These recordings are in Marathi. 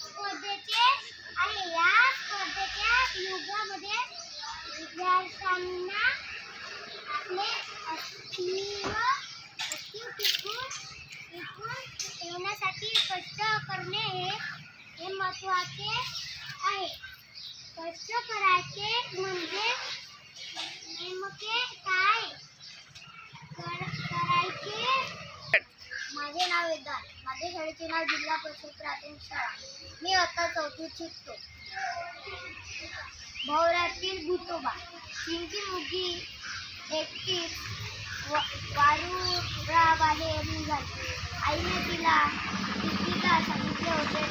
स्पर्धेचे आहे या स्पर्धेच्या युगामध्ये विद्यार्थ्यांना आपले अस्तित्व अस्तित्व टिकून टिकून ठेवण्यासाठी कष्ट करणे हे हे महत्त्वाचे आहे. कष्ट करायचे म्हणजे नेमके माझ्या शाळेचे नाव जिल्हा परिषद प्राथमिक शाळा. मी आता चौथीत शिकतो. भवरातील भुतोबा चिंकी मुगी एकटी व- वारुळा बाहेर निघाली आईने तिला तिला सांगितले होते.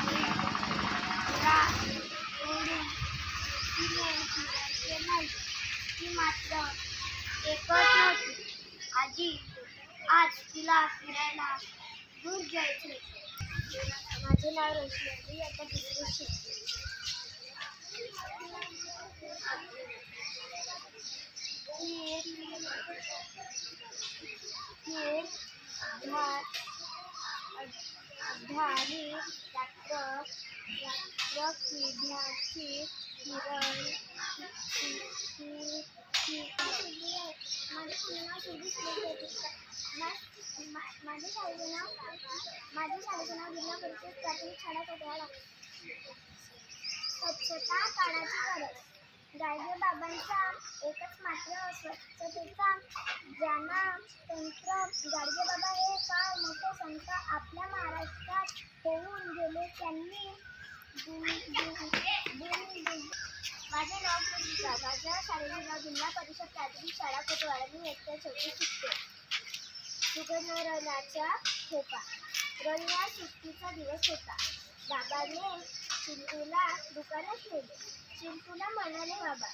की तिने नाही. ती मात्र एकच नव्हती आजी आज तिला फिरायला दूर जायचे माझे नाव रोशनी आता दुसरी शिकते खीर रात्र पिढ्याची किरण माझ्या शाळेचं नाव माझ्या शाळेचं नाव जिल्हा परिषद प्राथमिक शाळा कोतवाडा स्वच्छता काळाची गरज. गाडगे बाबांचा एकच मात्र स्वच्छतेचा ज्यांना तंत्र गाडगे बाबा हे फार मोठे संत आपल्या महाराष्ट्रात होऊन गेले. त्यांनी माझे नाव पूजिता माझ्या शाळेचे नाव जिल्हा परिषद प्राथमिक शाळा कोतवाडा मी एकट्या चौथी शिकते. सुगंधरणाच्या खोपा. रविवार सुट्टीचा दिवस होता. बाबाने चिंटूला दुकानात नेले. चिंटूला म्हणाले बाबा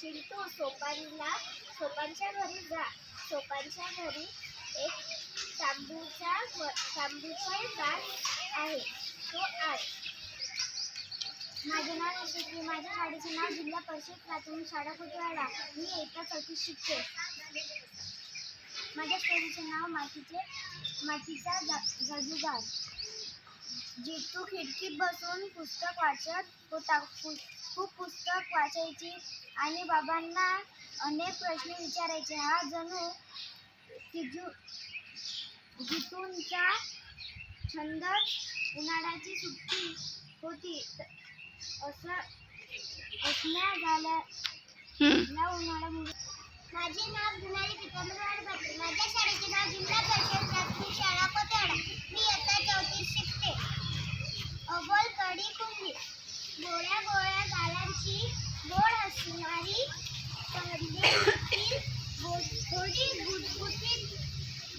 चिंटू सोपानीला सोपांच्या घरी जा. सोपांच्या घरी एक तांबूचा तांबूचा झाड आहे. तो आण. माझे नाव यशस्वी माझ्या शाळेचे नाव जिल्हा परिषद प्राथमिक शाळा कुटवाडा मी एका चौथीत शिकते. माझ्या स्टोरीचे नाव मातीचे मातीचा गा- जितू खिडकीत बसून पुस्तक वाचत होता. पु- खूप पुस्तक वाचायची आणि बाबांना अनेक प्रश्न विचारायचे. हा जणू तिजू जितूंचा छंद उन्हाळ्याची सुट्टी होती. असं असण्या झाल्या या उन्हाळ्यामुळे. माझे नाव गुणाली पितांबर वाडभाते माझ्या शाळेचे नाव जिल्हा परिषद प्राथमिक शाळा कोतवाडा मी इयत्ता चौथीत शिकते. अबोल कडी गोळ्या गोळ्या गालांची गोड हसणारी थोडी गुटगुटीत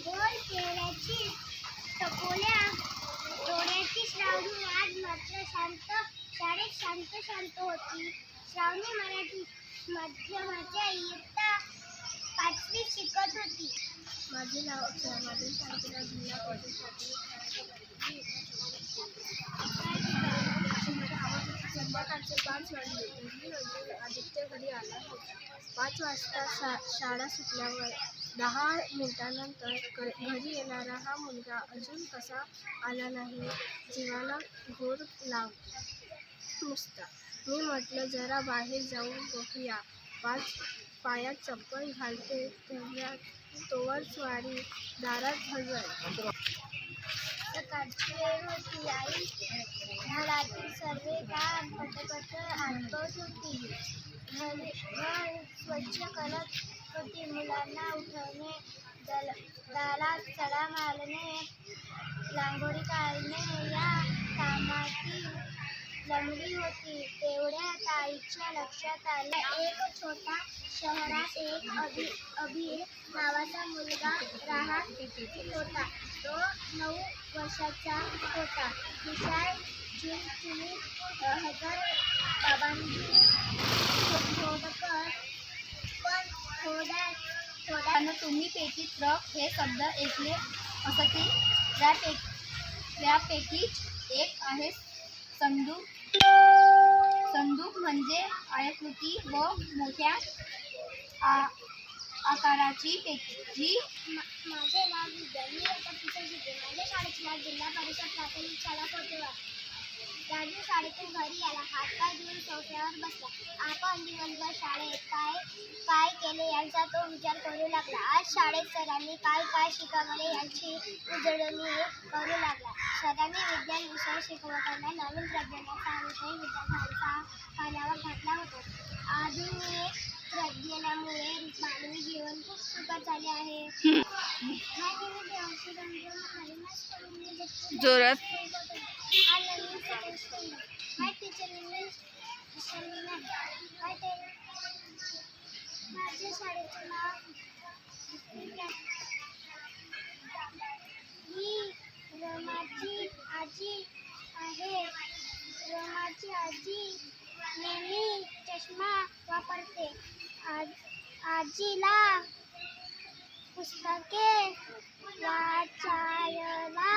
गोल चेहऱ्याची टपोल्या डोळ्याची श्रावणी आज मात्र शांत शाळेत शांत शांत होती. श्रावणी मराठी माध्यमाच्या इयत्ता पाचवी शिकत होती. माझे नाव माझे शांतीला जिल्हा संध्याकाळचे पाच वाजले घरी म्हणजे आदित्य घरी आला होता. पाच वाजता शा शाळा सुटल्यावर दहा मिनिटानंतर घरी येणारा हा मुलगा अजून कसा आला नाही. जीवाला घोर लाव नुसता. मी म्हटलं जरा बाहेर जाऊन बघूया. पाच पायात चप्पल घालते तेव्हा तोवर स्वारी दारात हजर सकाळची वेळ होती आई. घरातील सर्व काम पटपट आणत होती. घर स्वच्छ करत होती. मुलांना उठवणे दल दारात सडा मारणे रांगोळी काढणे या कामाची लंगडी होती. तेवढ्यात आईच्या लक्षात आलं. एक छोटा शहरात एक अभि अभि नावाचा मुलगा राहत होता. तो नऊ वर्षाचा होता. विशाल चिमचिमीत हजर बाबांची शोधकर पण थोड्या थोड्यानं तुम्ही पैकी ट्रक हे शब्द ऐकले असं की त्यापैकी त्यापैकीच एक आहे संदूक संदूक म्हणजे आयकृती व मोठ्या आ- आकाराची पेटी मा- माझे नाव विद्या मी आता माझ्या शाळेचे नाव जिल्हा परिषद प्राथमिक शाळा कोटेवाड गाडी शाळेतून घरी आला. हातपाय धुवून सोफ्यावर बसला. आपण दिवसभर शाळेत काय काय केले याचा तो विचार करू लागला. आज शाळेत सरांनी काय काय शिकवले याची उजळणी करू लागला. सरांनी विज्ञान विषय शिकवताना नवीन प्रज्ञानाचा विषय विद्यार्थ्यांचा पाण्यावर घातला होता. आधुनिक प्रज्ञानामुळे मानवी जीवन खूप सुखद झाले आहे. जोरात. हा नवीन सेकंड स्टँडर्ड हाय टीचर नवीन विसरली नाही हाय ते माझ्या शाळेचं नाव ही रमाची आजी आहे रमाची आजी नेहमी चष्मा वापरते आज आजीला पुस्तके वाचायला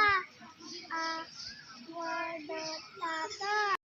我的老大